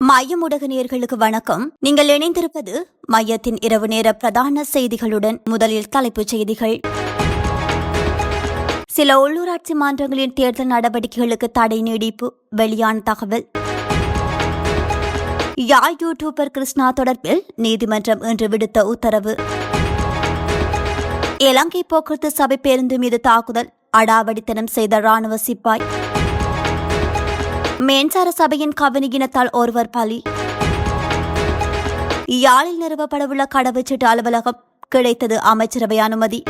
மையம் நேர்களுக்கு வணக்கம். நீங்கள் இணைந்திருப்பது மையத்தின் இரவு நேர பிரதான செய்திகளுடன் முதலில் தலைப்புச் செய்திகள். சில உள்ளூராட்சி மன்றங்களின் தேர்தல் நடவடிக்கைகளுக்கு தடை நீடிப்பு வெளியான தகவல். யாழ் யூடியூபர் கிருஷ்ணா தொடர்பில் நீதிமன்றம் இன்று விடுத்த உத்தரவு. இலங்கை போக்குவரத்து சபை பேருந்து மீது தாக்குதல் அடாவடித்தனம் செய்த ராணுவ சிப்பாய். மேன்சார சபையின் கவனியினத்தால் ஒருவர் பலி. யாழில் நிறுவப்படவுள்ள கடவுச்சீட்டு அலுவலகம் கிடைத்தது அமைச்சரவை அனுமதி.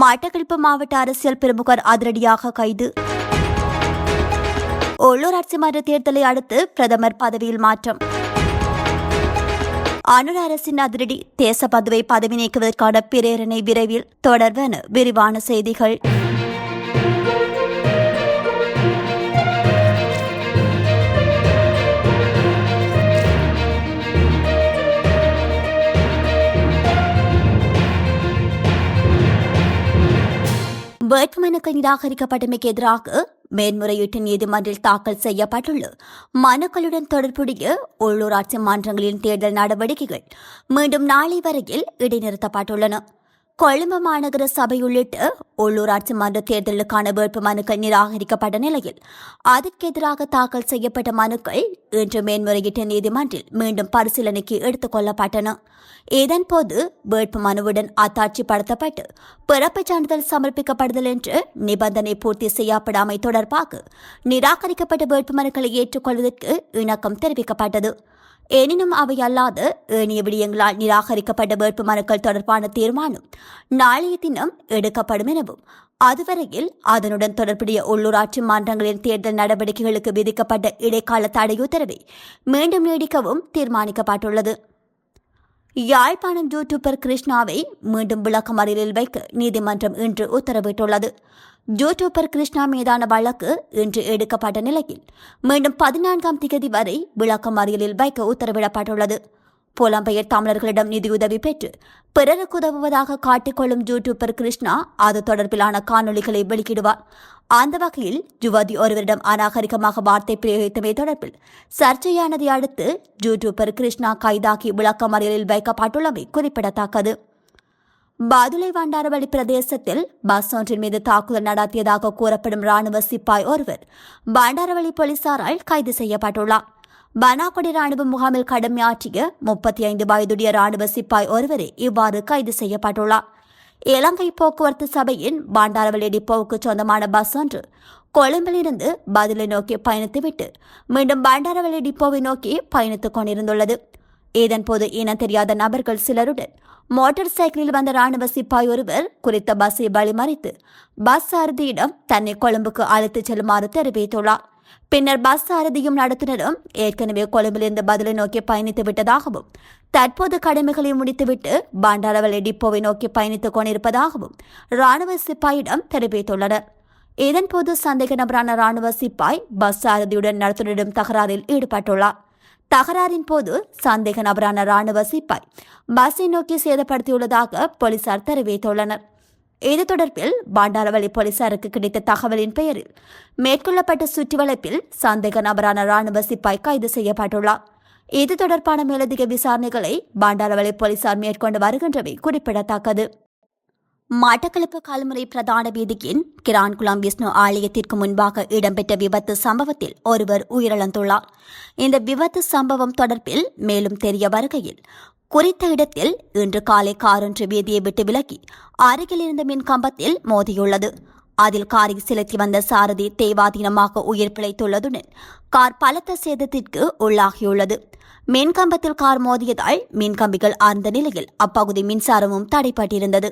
மட்டக்களப்பு மாவட்ட அரசியல் பிரமுகர் அதிரடியாக கைது. உள்ளூராட்சி மன்ற தேர்தலை அடுத்து பிரதமர் பதவியில் மாற்றம். அனுர அரசின் அதிரடி தேச பதுவை பதவி நீக்குவதற்கான பிரேரணை விரைவில் தொடர்வென விரிவான செய்திகள். வேட்புமனுக்கள் நிராகரிக்கப்பட்டமைக்கு எதிராக மேன்முறையீட்டு நீதிமன்றில் தாக்கல் செய்யப்பட்டுள்ள மனுக்களுடன் தொடர்புடைய உள்ளூராட்சி மன்றங்களின் தேர்தல் நடவடிக்கைகள் மீண்டும் நாளை வரையில் இடைநிறுத்தப்பட்டுள்ளன. கொழும்பு மாநகர சபை உள்ளிட்ட உள்ளூராட்சி மன்ற தேர்தலுக்கான வேட்பு மனுக்கள் நிராகரிக்கப்பட்ட நிலையில் அதற்கு எதிராக தாக்கல் செய்யப்பட்ட மனுக்கள் இன்று மேன்முறையீட்டு நீதிமன்றில் மீண்டும் பரிசீலனைக்கு எடுத்துக் கொள்ளப்பட்டன. இதன்போது வேட்பு மனுவுடன் அத்தாட்சிப்படுத்தப்பட்டு பிறப்புச் சான்றிதழ் சமர்ப்பிக்கப்படுதல் என்று நிபந்தனை பூர்த்தி செய்யப்படாமை தொடர்பாக நிராகரிக்கப்பட்ட வேட்பு மனுக்களை ஏற்றுக்கொள்வதற்கு இணக்கம் தெரிவிக்கப்பட்டது. எனினும் அவை அல்லாத ஏனைய விடயங்களால் நிராகரிக்கப்பட்ட வேட்பு மனுக்கள் தொடர்பான தீர்மானம் நாளைய தினம் எடுக்கப்படும் எனவும் அதுவரையில் அதனுடன் தொடர்புடைய உள்ளூராட்சி மன்றங்களின் தேர்தல் நடவடிக்கைகளுக்கு விதிக்கப்பட்ட இடைக்கால தடையுத்தரவை மீண்டும் நீடிக்கவும் தீர்மானிக்கப்பட்டுள்ளது. யாழ்ப்பாணம் யூடியூபர் கிருஷ்ணாவை மீண்டும் விளக்கமறியலில் வைக்க நீதிமன்றம் இன்று உத்தரவிட்டுள்ளது. யூடியூபர் கிருஷ்ணா மீதான வழக்கு இன்று எடுக்கப்பட்ட நிலையில் மீண்டும் பதினான்காம் திகதி வரை விளக்கமறியலில் வைக்க உத்தரவிடப்பட்டுள்ளது. புலம்பெயர் தமிழர்களிடம் நிதியுதவி பெற்று பிறருக்கு உதவுவதாக காட்டிக்கொள்ளும் யூடியூபர் கிருஷ்ணா அது தொடர்பிலான காணொளிகளை வெளியிடுவார். அந்த வகையில் யுவதி ஒருவரிடம் அநாகரிகமாக வார்த்தை பிரயோகித்தமை தொடர்பில் சர்ச்சையானதை அடுத்து யூடியூபர் கிருஷ்ணா கைதாகி விளக்கமறியலில் வைக்கப்பட்டுள்ளமை குறிப்பிடத்தக்கது. பாதுளை வண்டாரவழி பிரதேசத்தில் பஸ் ஒன்றின் மீது தாக்குதல் நடத்தியதாக கூறப்படும் ராணுவ சிப்பாய் ஒருவர் பண்டாரவளி போலீசாரால் கைது செய்யப்பட்டுள்ளார். பனாகொடி ராணுவ முகாமில் கடமையாற்றிய முப்பத்தி ஐந்து வயதுடைய ராணுவ சிப்பாய் ஒருவரே இவ்வாறு கைது செய்யப்பட்டுள்ளார். இலங்கை போக்குவரத்து சபையின் பாண்டாரவளி டிப்போவுக்கு சொந்தமான பஸ் ஒன்று கொழும்பிலிருந்து பதிலை நோக்கி பயணித்துவிட்டு மீண்டும் பாண்டாரவளி டிப்போவை நோக்கி பயணித்துக் கொண்டிருந்துள்ளது. இதன்போது இனம் தெரியாத நபர்கள் சிலருடன் மோட்டார் சைக்கிளில் வந்த ராணுவ சிப்பாய் ஒருவர் குறித்த பஸ்ஸை வழிமறித்து பஸ் சாரதியிடம் தன்னை கொழும்புக்கு அழைத்துச் செல்லுமாறு தெரிவித்துள்ளார். பின்னர் பஸ் சாரதியும் நடத்துனரும் ஏற்கனவே கொழும்பிலிருந்து பதிலை நோக்கி பயணித்து விட்டதாகவும் தற்போது கடமைகளை முடித்துவிட்டு பாண்டாரவளை டிப்போவை நோக்கி பயணித்துக் கொண்டிருப்பதாகவும் ராணுவ சிப்பாயிடம் தெரிவித்துள்ளனர். இதன்போது சந்தேக நபரான ராணுவ சிப்பாய் பஸ் சாரதியுடன் நடத்துனரிடம் தகராறில் ஈடுபட்டுள்ளார். தகராறின் போது சந்தேக நபரான ராணுவ சிப்பாய் பஸ்ஸை நோக்கி சேதப்படுத்தியுள்ளதாக போலீசார் தெரிவித்துள்ளனர். இது தொடர்பில் பாண்டாரவளி போலீசாருக்கு கிடைத்த தகவலின் பெயரில் மேற்கொள்ளப்பட்ட சுற்றிவளைப்பில் சந்தேக நபரான ராணுவ சிப்பாய் கைது செய்யப்பட்டுள்ளார். இது தொடர்பான மேலதிக விசாரணைகளை பாண்டாரவளி போலீசார் மேற்கொண்டு வருகின்றமை குறிப்பிடத்தக்கது. மட்டக்களப்பு கல்முறை பிரதான வீதியின் கிரான்குளம் விஷ்ணு ஆலயத்திற்கு முன்பாக இடம்பெற்ற விபத்து சம்பவத்தில் ஒருவர் உயிரிழந்துள்ளார். இந்த விபத்து சம்பவம் தொடர்பில் மேலும் தெரிய வருகையில் குறித்த இடத்தில் இன்று காலை காரொன்று வீதியை விட்டு விலகி அருகில் இருந்த மின் கம்பத்தில் மோதியுள்ளது. அதில் காரை செலுத்தி வந்த சாரதி தேவாதீனமாக உயிர் பிழைத்துள்ளதுடன் கார் பலத்த சேதத்திற்கு உள்ளாகியுள்ளது. மின்கம்பத்தில் கார் மோதியதால் மின்கம்பிகள் ஆர்ந்த நிலையில் அப்பகுதி மின்சாரமும் தடைப்பட்டிருந்தது.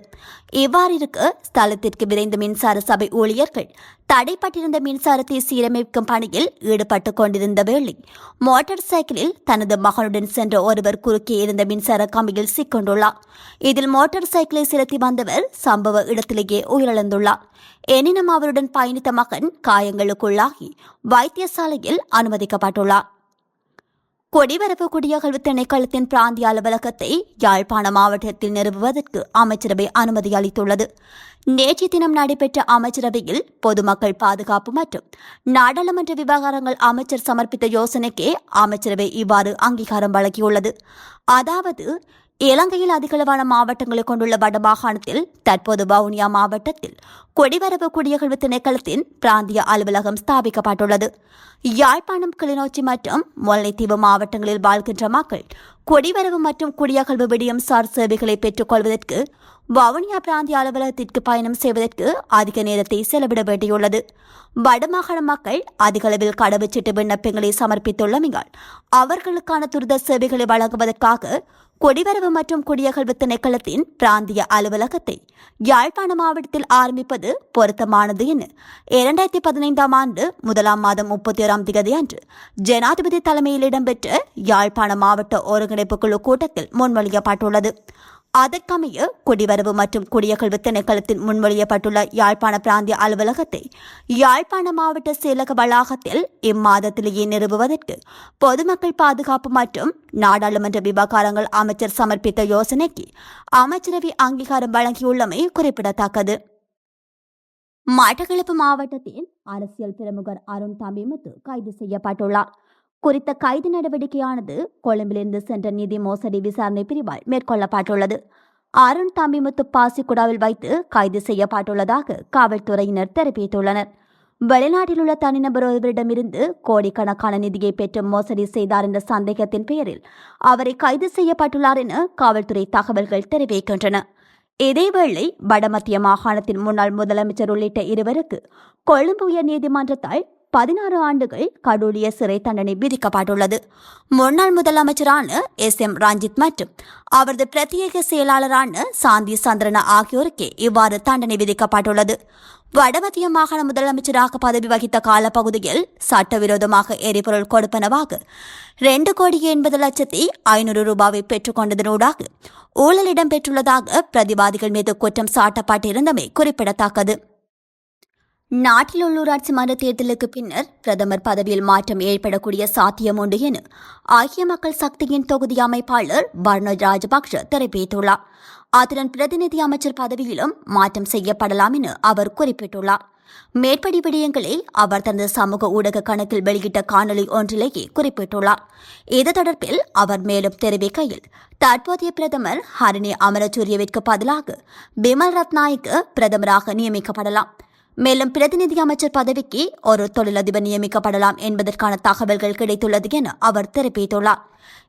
இவ்வாறிருக்கு ஸ்தலத்திற்கு விரைந்த மின்சார சபை ஊழியர்கள் தடைப்பட்டிருந்த மின்சாரத்தை சீரமைக்கும் பணியில் ஈடுபட்டுக் கொண்டிருந்த வேளை மோட்டார் சைக்கிளில் தனது மகனுடன் சென்ற ஒருவர் குறுக்கே இருந்த மின்சார கம்பியில் சிக்கொண்டுள்ளார். இதில் மோட்டார் சைக்கிளை செலுத்தி வந்தவர் சம்பவ இடத்திலேயே உயிரிழந்துள்ளார். எனினும் அவருடன் பயணித்த மகன் காயங்களுக்குள்ளாகி வைத்தியசாலையில் அனுமதிக்கப்பட்டுள்ளார். கொடிவரவு குடியகழ்வு திணைக்களத்தின் பிராந்திய அலுவலகத்தை யாழ்ப்பாண மாவட்டத்தில் நிறுவுவதற்கு அமைச்சரவை அனுமதி அளித்துள்ளது. நேற்று தினம் நடைபெற்ற அமைச்சரவையில் பொதுமக்கள் பாதுகாப்பு மற்றும் நாடாளுமன்ற விவகாரங்கள் அமைச்சர் சமர்ப்பித்த யோசனைக்கே அமைச்சரவை இவ்வாறு அங்கீகாரம் வழங்கியுள்ளது. அதாவது இலங்கையில் அதிகளவான மாவட்டங்களை கொண்டுள்ள வடமாகாணத்தில் தற்போது வவுனியா மாவட்டத்தில் கொடிவரவு குடியகழ்வு திணைக்களத்தின் பிராந்திய அலுவலகம் ஸ்தாபிக்கப்பட்டுள்ளது. யாழ்ப்பாணம் கிளிநொச்சி மற்றும் முல்லைத்தீவு மாவட்டங்களில் வாழ்கின்ற மக்கள் கொடிவரவு மற்றும் குடியகழ்வு விடியம் சார் சேவைகளை பெற்றுக் கொள்வதற்கு வவுனியா பிராந்திய அலுவலகத்திற்கு பயணம் செய்வதற்கு அதிக நேரத்தை செலவிட வேண்டியுள்ளது. வடமாகாண மக்கள் அதிக அளவில் கடவுச்சீட்டு விண்ணப்பங்களை சமர்ப்பித்துள்ளமையால் அவர்களுக்கான துரித சேவைகளை வழங்குவதற்காக கொடிவரவு மற்றும் குடியகழ்வு திணைக்களத்தின் பிராந்திய அலுவலகத்தை யாழ்ப்பாண மாவட்டத்தில் ஆரம்பிப்பது பொருத்தமானது என இரண்டாயிரத்தி பதினைந்தாம் ஆண்டு முதலாம் மாதம் முப்பத்தி ஓராம் தேதி அன்று ஜனாதிபதி தலைமையில் இடம்பெற்ற யாழ்ப்பாண மாவட்ட ஒருங்கிணைப்பு குழு கூட்டத்தில் முன்மொழியப்பட்டுள்ளது. அதற்கமைய குடிவரவு மற்றும் குடியகழ்வு திணைக்களத்தில் முன்மொழியப்பட்டுள்ள யாழ்ப்பாண பிராந்திய அலுவலகத்தை யாழ்ப்பாண மாவட்ட செயலக வளாகத்தில் இம்மாதத்திலேயே நிறுவுவதற்கு பொதுமக்கள் பாதுகாப்பு மற்றும் நாடாளுமன்ற விவகாரங்கள் அமைச்சர் சமர்ப்பித்த யோசனைக்கு அமைச்சரவை அங்கீகாரம் வழங்கியுள்ளமை குறிப்பிடத்தக்கது. மட்டக்களப்பு மாவட்டத்தின் அரசியல் பிரமுகர் அருண் தம்பிமுத்து கைது செய்யப்பட்டுள்ளார். குறித்த கைது நடவடிக்கையானது கொழும்பிலிருந்து சென்ற நிதி மோசடி விசாரணை பிரிவால் மேற்கொள்ளப்பட்டுள்ளது. அருண் தம்பிமுத்து பாசிக்குடாவில் வைத்து கைது செய்யப்பட்டுள்ளதாக காவல்துறையினர் தெரிவித்துள்ளனர். வெளிநாட்டில் உள்ள தனிநபர் ஒருவரிடமிருந்து கோடிக்கணக்கான நிதியை பெற்று மோசடி செய்தார் என்ற சந்தேகத்தின் பெயரில் அவரை கைது செய்யப்பட்டுள்ளார் என காவல்துறை தகவல்கள் தெரிவிக்கின்றன. இதேவேளை வடமத்திய மாகாணத்தின் முன்னாள் முதலமைச்சர் உள்ளிட்ட இருவருக்கு கொழும்பு உயர் நீதிமன்றத்தால் பதினாறு ஆண்டுகள் கடூழிய சிறை தண்டனை விதிக்கப்பட்டுள்ளது. முன்னாள் முதலமைச்சரான எஸ் எம் ரஞ்சித் மற்றும் அவரது பிரத்யேக செயலாளரான சாந்தி சந்திரன ஆகியோருக்கே இவ்வாறு தண்டனை விதிக்கப்பட்டுள்ளது. வடமத்திய மாகாண முதலமைச்சராக பதவி வகித்த காலப்பகுதியில் சட்டவிரோதமாக எரிபொருள் கொடுப்பனவாக ரெண்டு கோடி எண்பது லட்சத்தி ஐநூறு ரூபாவை பெற்றுக்கொண்டதனூடாக ஊழல் இடம்பெற்றுள்ளதாக பிரதிவாதிகள் மீது குற்றம் சாட்டப்பட்டிருந்தமை குறிப்பிடத்தக்கது. நாட்டில் உள்ளூராட்சி மன்ற தேர்தலுக்கு பின்னர் பிரதமர் பதவியில் மாற்றம் ஏற்படக்கூடிய சாத்தியம் உண்டு என ஐக்கிய மக்கள் சக்தியின் தொகுதி அமைப்பாளர் பர்னோஜ் ராஜபக்ஷ தெரிவித்துள்ளார். அத்துடன் பிரதிநிதி அமைச்சர் பதவியிலும் மாற்றம் செய்யப்படலாம் என அவர் குறிப்பிட்டுள்ளார். மேற்படி விடயங்களை அவர் தனது சமூக ஊடக கணக்கில் வெளியிட்ட காணொலி ஒன்றிலேயே குறிப்பிட்டுள்ளார். இது தொடர்பில் அவர் மேலும் தெரிவிக்கையில் தற்போதைய பிரதமர் ஹரிணி அமரசூரியவிற்கு பதிலாக பிமல் ரத்நாயக்கு பிரதமராக நியமிக்கப்படலாம். மேலும் பிரதிநிதி அமைச்சர் பதவிக்கு ஒரு தொழிலதிபர் நியமிக்கப்படலாம் என்பதற்கான தகவல்கள் கிடைத்துள்ளது என அவர் தெரிவித்துள்ளார்.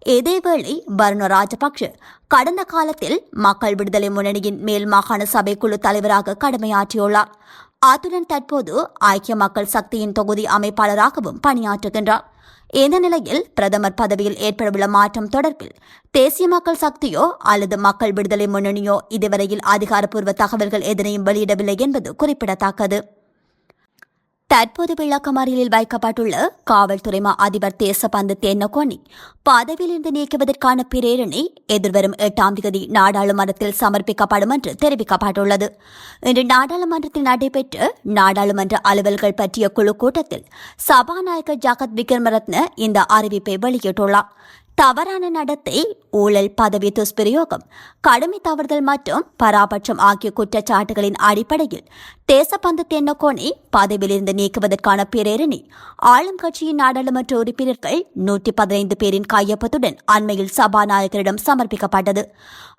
இதேவேளை பர்ண ராஜபக்ஷ கடந்த காலத்தில் மக்கள் விடுதலை முன்னணியின் மேல் மாகாண சபைக்குழு தலைவராக கடமையாற்றியுள்ளார். அத்துடன் தற்போது ஐக்கிய மக்கள் சக்தியின் தொகுதி அமைப்பாளராகவும் பணியாற்றுகின்றார். இந்த நிலையில் பிரதமர் பதவியில் ஏற்படவுள்ள மாற்றம் தொடர்பில் தேசிய மக்கள் சக்தியோ அல்லது மக்கள் விடுதலை முன்னணியோ இதுவரையில் அதிகாரப்பூர்வ தகவல்கள் எதனையும் வெளியிடவில்லை என்பது குறிப்பிடத்தக்கது. தற்போது விளக்கமறியலில் வைக்கப்பட்டுள்ள காவல்துறை மா அதிபர் தேசபந்து தென்னகோனி பதவியிலிருந்து நீக்குவதற்கான பிரேரணை எதிர்வரும் எட்டாம் தேதி நாடாளுமன்றத்தில் சமர்ப்பிக்கப்படும் என்று தெரிவிக்கப்பட்டுள்ளது. இன்று நாடாளுமன்றத்தில் நடைபெற்ற நாடாளுமன்ற அலுவல்கள் பற்றிய குழு கூட்டத்தில் சபாநாயகர் ஜகத் விக்ரமரத்ன இந்த அறிவிப்பை வெளியிட்டுள்ளார். தவறான நடத்தை ஊழல் பதவி துஷ்பிரயோகம் கடுமை தவறுதல் மற்றும் பராபட்சம் ஆகிய குற்றச்சாட்டுகளின் அடிப்படையில் தேசப்பந்து தென்னக்கோனை பதவியிலிருந்து நீக்குவதற்கான பிரேரணி ஆளும் கட்சியின் நாடாளுமன்ற உறுப்பினர்கள் நூற்றி பதினைந்து பேரின் கையொப்பத்துடன் அண்மையில் சபாநாயகரிடம் சமர்ப்பிக்கப்பட்டது.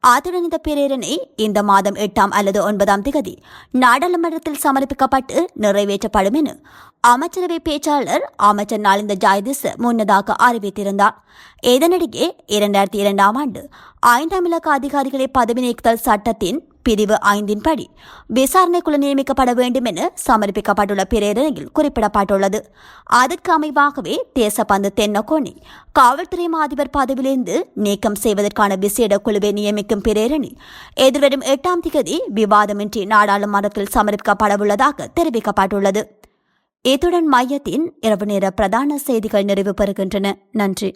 அத்துடன் இந்த பிரேரணை இந்த மாதம் எட்டாம் அல்லது ஒன்பதாம் திகதி நாடாளுமன்றத்தில் சமர்ப்பிக்கப்பட்டு நிறைவேற்றப்படும் என அமைச்சரவை பேச்சாளர் அமைச்சர் நாளிந்த ஜாயதிஸ் முன்னதாக அறிவித்திருந்தார். இதனிடையே இரண்டாயிரத்தி இரண்டாம் ஆண்டு ஐந்தாம் இலக்க அதிகாரிகளை பதவி நீக்குதல் சட்டத்தின் பிரிவு ஐந்தின் படி விசாரணைக்குழு நியமிக்கப்பட வேண்டும் என சமர்ப்பிக்கப்பட்டுள்ள பிரேரணையில் குறிப்பிடப்பட்டுள்ளது. அதற்கு அமைவாகவே தேசப்பந்து தென்னக்கோணி காவல்துறை அதிபர் பதவியிலிருந்து நீக்கம் செய்வதற்கான விசேட குழுவை நியமிக்கும் பிரேரணி எதிர்வரும் எட்டாம் தேதி விவாதமின்றி நாடாளுமன்றத்தில் சமர்ப்பிக்கப்படவுள்ளதாக தெரிவிக்கப்பட்டுள்ளது. இத்துடன் மையத்தின் இரவு நேர பிரதான செய்திகள் நிறைவு பெறுகின்றன. நன்றி.